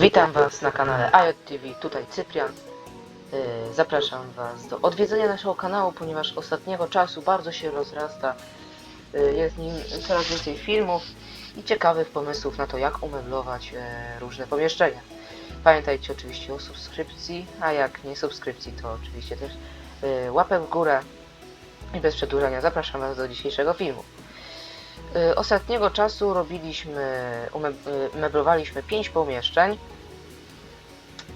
Witam Was na kanale IoT TV, tutaj Cyprian. Yy, Zapraszam Was do odwiedzenia naszego kanału, ponieważ ostatniego czasu bardzo się rozrasta. Yy, Jest w nim coraz więcej filmów i ciekawych pomysłów na to, jak umeblować yy, różne pomieszczenia. Pamiętajcie oczywiście o subskrypcji, a jak nie subskrypcji, to oczywiście też łapę w górę. I bez przedłużania zapraszam Was do dzisiejszego filmu. Y, Ostatniego czasu robiliśmy, y, meblowaliśmy pięć pomieszczeń,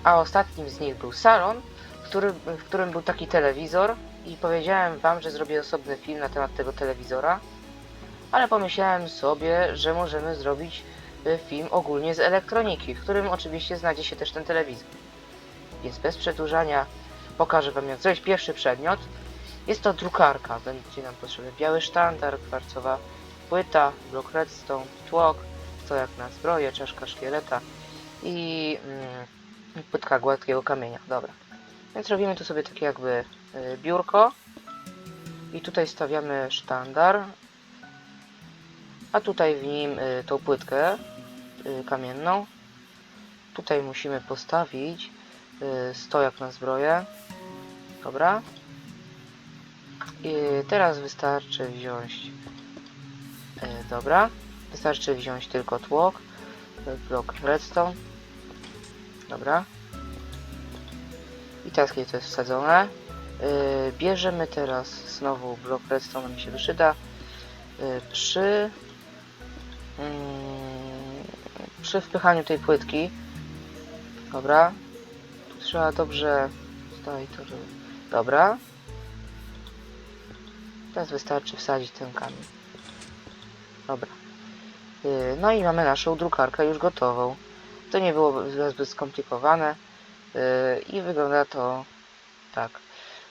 a ostatnim z nich był salon, który, w którym był taki telewizor i powiedziałem wam, że zrobię osobny film na temat tego telewizora, ale pomyślałem sobie, że możemy zrobić y, film ogólnie z elektroniki, w którym oczywiście znajdzie się też ten telewizor. Więc bez przedłużania pokażę wam jak zrobić pierwszy przedmiot. Jest to drukarka, będzie nam potrzebny biały sztandar, kwarcowa płyta, blok redstone, tłok, to jak na zbroję, czaszka szkieleta i mm, płytka gładkiego kamienia. Dobra. Więc robimy tu sobie takie jakby y, biurko i tutaj stawiamy sztandar, a tutaj w nim y, tą płytkę y, kamienną. Tutaj musimy postawić y, stojak na zbroję. Dobra. I teraz wystarczy wziąć Dobra, wystarczy wziąć tylko tłok, e, blok redstone. Dobra. I teraz kiedy to jest wsadzone, e, bierzemy teraz znowu blok redstone, mi się wyszyda. E, Przy mm, przy wpychaniu tej płytki, dobra, trzeba dobrze, daj to, dobra. Teraz wystarczy wsadzić ten kamień. Dobra. Yy, No i mamy naszą drukarkę już gotową. To nie było zbyt skomplikowane yy, i wygląda to tak.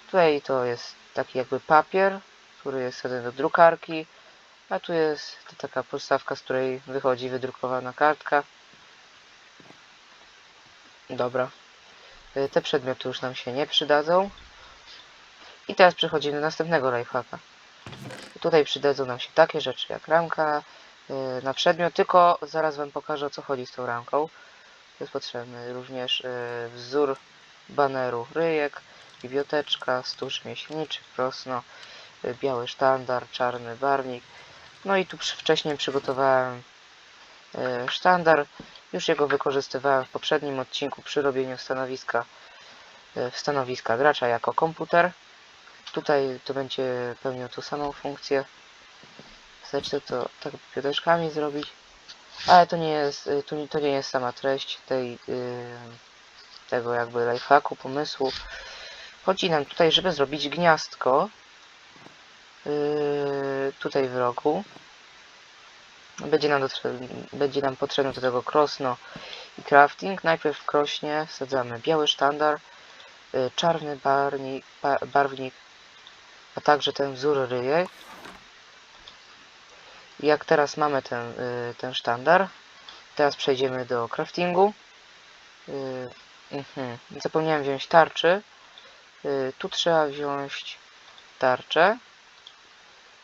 Tutaj to jest taki jakby papier, który jest wsadzony do drukarki, a tu jest taka podstawka, z której wychodzi wydrukowana kartka. Dobra. Yy, Te przedmioty już nam się nie przydadzą. I teraz przechodzimy do następnego lifehacka. Tutaj przydadzą nam się takie rzeczy jak ramka yy, na przedmiot, tylko zaraz Wam pokażę o co chodzi z tą ramką. Jest potrzebny również yy, wzór baneru ryjek, biblioteczka, stół rzemieślniczy, prosno, yy, biały sztandar, czarny barwnik. No i tu wcześniej przygotowałem sztandar. Już jego wykorzystywałem w poprzednim odcinku przy robieniu stanowiska, stanowiska gracza jako komputer. Tutaj to będzie pełniło tą samą funkcję. Zacznę to tak piąteczkami zrobić. Ale to nie jest, y, nie- to nie jest sama treść tej, y, tego jakby lifehacku, pomysłu. Chodzi nam tutaj, żeby zrobić gniazdko. y, tutaj w rogu. Będzie nam, dotrze- będzie nam potrzebne do tego krosno i crafting. Najpierw w krośnie wsadzamy biały sztandar, y, czarny barwnik, ba, barwnik a także ten wzór ryjek. Jak teraz mamy ten, y, ten sztandar, teraz przejdziemy do craftingu. Y, mhm. Zapomniałem wziąć tarczy. Y, tu trzeba wziąć tarczę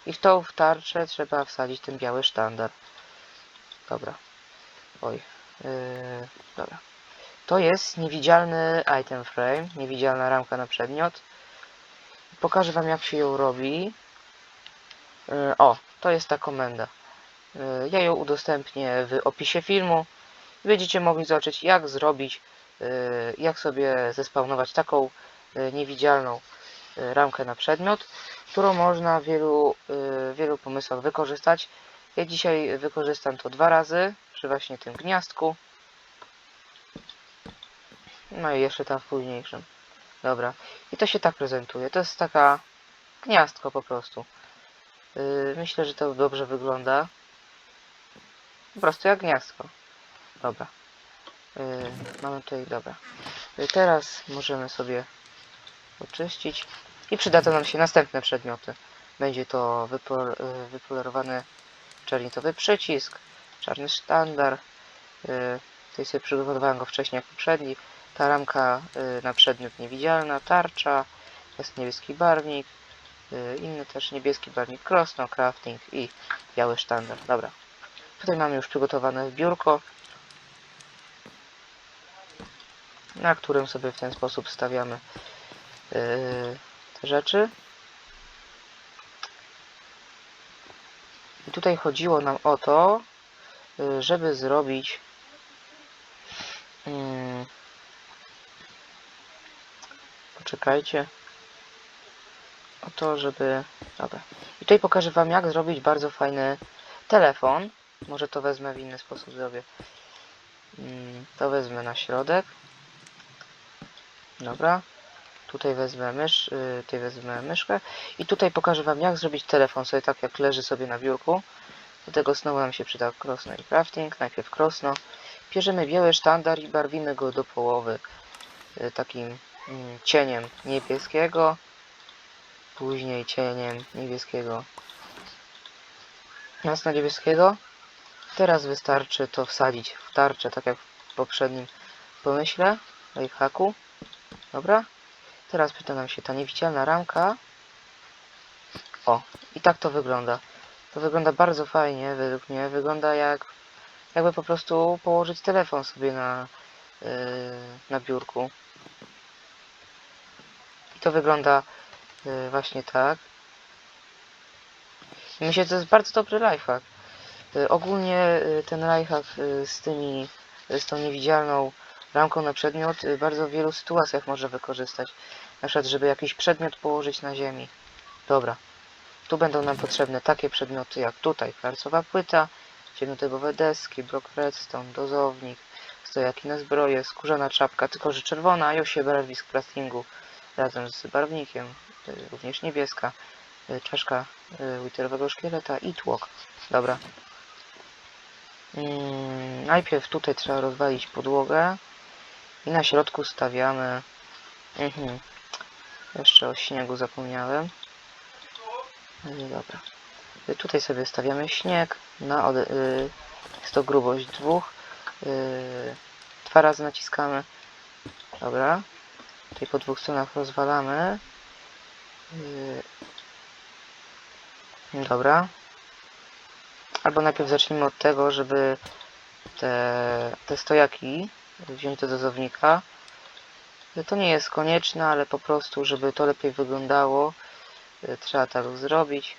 i w tą w tarczę trzeba wsadzić ten biały sztandar. Dobra. Oj. Dobra. To jest niewidzialny item frame, niewidzialna ramka na przedmiot. Pokażę Wam jak się ją robi. Yy, O, to jest ta komenda. Yy, Ja ją udostępnię w opisie filmu. Będziecie mogli zobaczyć jak zrobić, yy, jak sobie zespawnować taką niewidzialną ramkę na przedmiot, którą można w wielu, wielu pomysłach wykorzystać. Ja dzisiaj wykorzystam to dwa razy przy właśnie tym gniazdku. No i jeszcze tam w późniejszym. Dobra. I to się tak prezentuje. To jest taka gniazdko po prostu. Yy, myślę, że to dobrze wygląda. Po prostu jak gniazdko. Dobra. Yy, mamy tutaj, dobra. Yy, teraz możemy sobie oczyścić. I przydadzą nam się następne przedmioty. Będzie to wypol, wypolerowany czernitowy przycisk, czarny sztandar. Tutaj sobie przygotowałem go wcześniej jak poprzedni ta ramka y, na przedmiot niewidzialna, tarcza, jest niebieski barwnik, y, inny też niebieski barwnik krosno, crafting i biały sztandar. Dobra. Tutaj mamy już przygotowane biurko. na którym sobie w ten sposób stawiamy yy, te rzeczy. I tutaj chodziło nam o to, żeby zrobić poczekajcie o to, żeby dobra. I tutaj pokażę wam jak zrobić bardzo fajny telefon. Może to wezmę w inny sposób zrobię. Mm, To wezmę na środek. Dobra. Tutaj wezmę mysz, y, tutaj wezmę myszkę i tutaj pokażę wam jak zrobić telefon sobie tak jak leży sobie na biurku. Do tego znowu nam się przyda krosno i crafting. Najpierw krosno. Bierzemy biały sztandar i barwimy go do połowy y, takim cieniem niebieskiego. Później cieniem niebieskiego. Jasno niebieskiego. Teraz wystarczy to wsadzić w tarczę, tak jak w poprzednim pomyśle, lifehacku. Dobra. Teraz pyta nam się ta niewidzialna ramka. O, i tak to wygląda. To wygląda bardzo fajnie, według mnie. Wygląda jak jakby po prostu położyć telefon sobie na, yy, na biurku. I to wygląda yy, właśnie tak. Myślę, że to jest bardzo dobry lifehack. Y, Ogólnie y, ten lifehack y, z tymi, z tą niewidzialną ramką na przedmiot y, bardzo wielu sytuacjach może wykorzystać. Na przykład, żeby jakiś przedmiot położyć na ziemi. Dobra. Tu będą nam potrzebne takie przedmioty jak tutaj kwarcowa płyta, ciemnotegowe deski, blok redstone, dozownik, stojaki na zbroję, skórzana czapka, tylko że czerwona, i osie barwisk craftingu razem z barwnikiem, również niebieska, y, czaszka witherowego szkieleta i tłok. Dobra. Mm, najpierw tutaj trzeba rozwalić podłogę i na środku stawiamy. Mhm. Jeszcze o śniegu zapomniałem. No dobra. Y, Tutaj sobie stawiamy śnieg na y, jest to grubość dwóch. Dwa razy naciskamy. Dobra. Tutaj po dwóch stronach rozwalamy. Y, dobra. Albo najpierw zacznijmy od tego, żeby te, te stojaki wziąć do dozownika. To nie jest konieczne, ale po prostu, żeby to lepiej wyglądało, y, trzeba tak zrobić.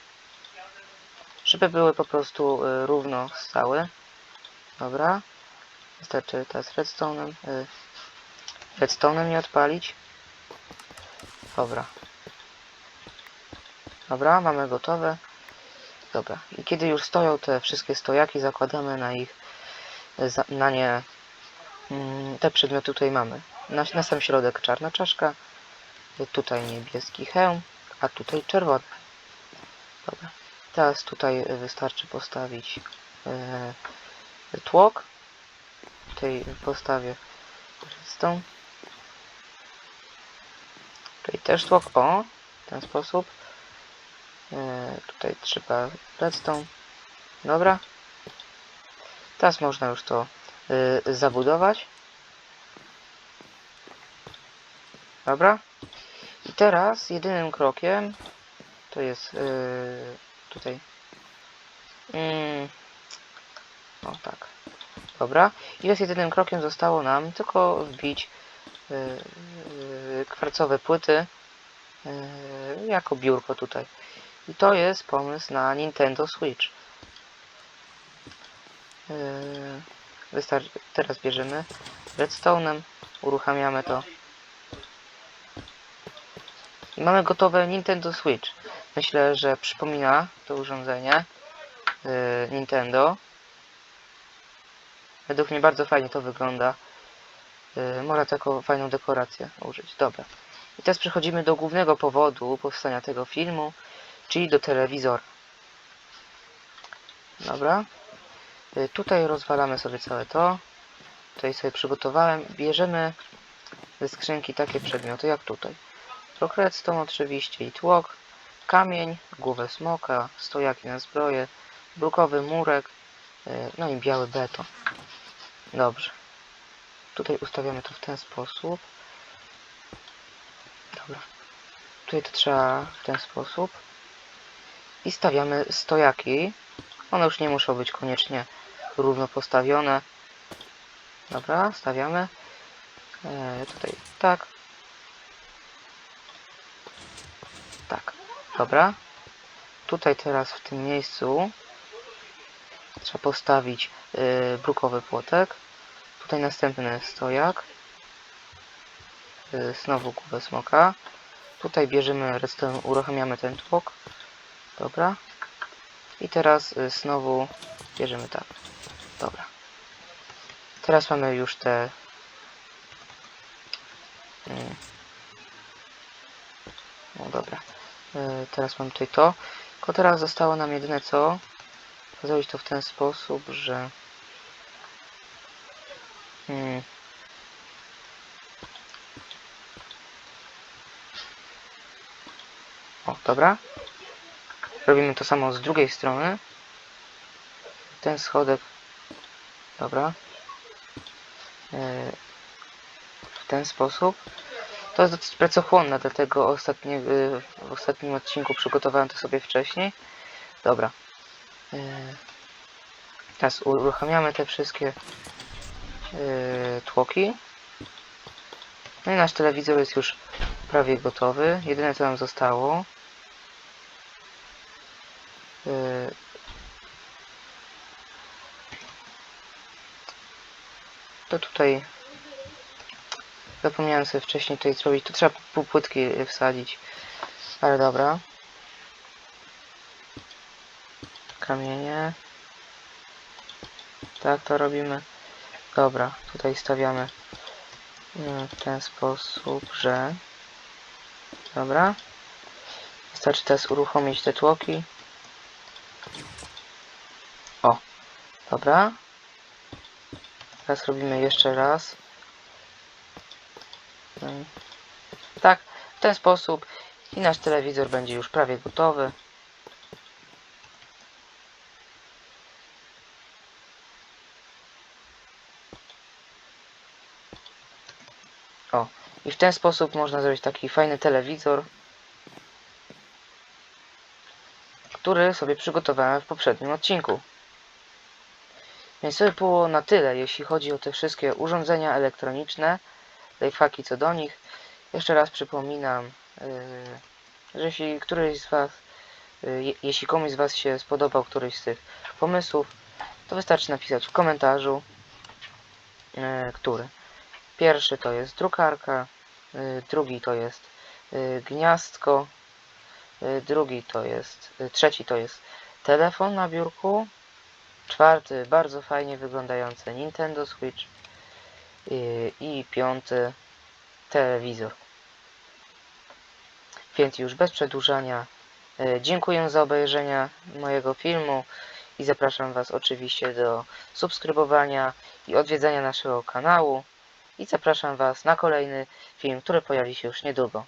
Żeby były po prostu równo stałe. Dobra. Wystarczy teraz redstone'em. Redstone'em nie odpalić. Dobra. Dobra, mamy gotowe. Dobra. I kiedy już stoją te wszystkie stojaki, zakładamy na ich, na nie mm, te przedmioty tutaj mamy. Na, na sam środek czarna czaszka, tutaj niebieski hełm, a tutaj czerwony. Dobra. Teraz tutaj wystarczy postawić y, tłok. Tutaj postawię redstone. Tutaj też tłok. O, w ten sposób. E, tutaj trzeba redstone. Dobra. Teraz można już to y, zabudować. Dobra. I teraz jedynym krokiem to jest y, tutaj. Mm, o tak. Dobra. I teraz jedynym krokiem zostało nam tylko wbić kwarcowe płyty y, jako biurko tutaj. I to jest pomysł na Nintendo Switch. Yy, Wystarczy, teraz bierzemy redstone'em, uruchamiamy to. I mamy gotowe Nintendo Switch. Myślę, że przypomina to urządzenie yy, Nintendo. Według mnie bardzo fajnie to wygląda. Yy, można taką fajną dekorację użyć. Dobra. I teraz przechodzimy do głównego powodu powstania tego filmu, czyli do telewizora. Dobra. Y, Tutaj rozwalamy sobie całe to. Tutaj sobie przygotowałem. Bierzemy ze skrzynki takie przedmioty jak tutaj. Blok redstone oczywiście i tłok, kamień, głowę smoka, stojaki na zbroję, brukowy murek, y, no i biały beton. Dobrze. Tutaj ustawiamy to w ten sposób. Dobra. Tutaj to trzeba w ten sposób. I stawiamy stojaki. One już nie muszą być koniecznie równo postawione. Dobra, stawiamy. E, tutaj tak. Tak. Dobra. Tutaj teraz w tym miejscu trzeba postawić y, brukowy płotek. Tutaj następny stojak. Y, znowu głowę smoka. Tutaj bierzemy, uruchamiamy ten tłok. Dobra. I teraz y, znowu bierzemy tak. Dobra. Teraz mamy już te... Mm. No dobra. Y, teraz mam tutaj to. Tylko teraz zostało nam jedyne co. Zrobić to w ten sposób, że... Mm. O, dobra. Robimy to samo z drugiej strony. Ten schodek. Dobra. Yy, W ten sposób. To jest dosyć pracochłonne, dlatego ostatnie, yy, w ostatnim odcinku przygotowałem to sobie wcześniej. Dobra. Yy, Teraz uruchamiamy te wszystkie tłoki. No i nasz telewizor jest już prawie gotowy. Jedyne co nam zostało yy, to tutaj zapomniałem sobie wcześniej tutaj zrobić. Tu trzeba pół płytki wsadzić. Ale dobra. Kamienie. Tak to robimy. Dobra, tutaj stawiamy yy, w ten sposób, że dobra. Wystarczy teraz uruchomić te tłoki. O, dobra. Teraz robimy jeszcze raz. Ym, Tak, w ten sposób i nasz telewizor będzie już prawie gotowy. O, i w ten sposób można zrobić taki fajny telewizor, który sobie przygotowałem w poprzednim odcinku. Więc to by było na tyle, jeśli chodzi o te wszystkie urządzenia elektroniczne, lifehacki co do nich. Jeszcze raz przypominam, yy, że jeśli któryś z Was, yy, je- jeśli komuś z Was się spodobał któryś z tych pomysłów, to wystarczy napisać w komentarzu, yy, który. Pierwszy to jest drukarka, yy, drugi to jest yy, gniazdko, yy, drugi to jest, trzeci to jest telefon na biurku, czwarty bardzo fajnie wyglądający Nintendo Switch i piąty telewizor. Więc już bez przedłużania dziękuję za obejrzenie mojego filmu i zapraszam Was oczywiście do subskrybowania i odwiedzania naszego kanału i zapraszam Was na kolejny film, który pojawi się już niedługo.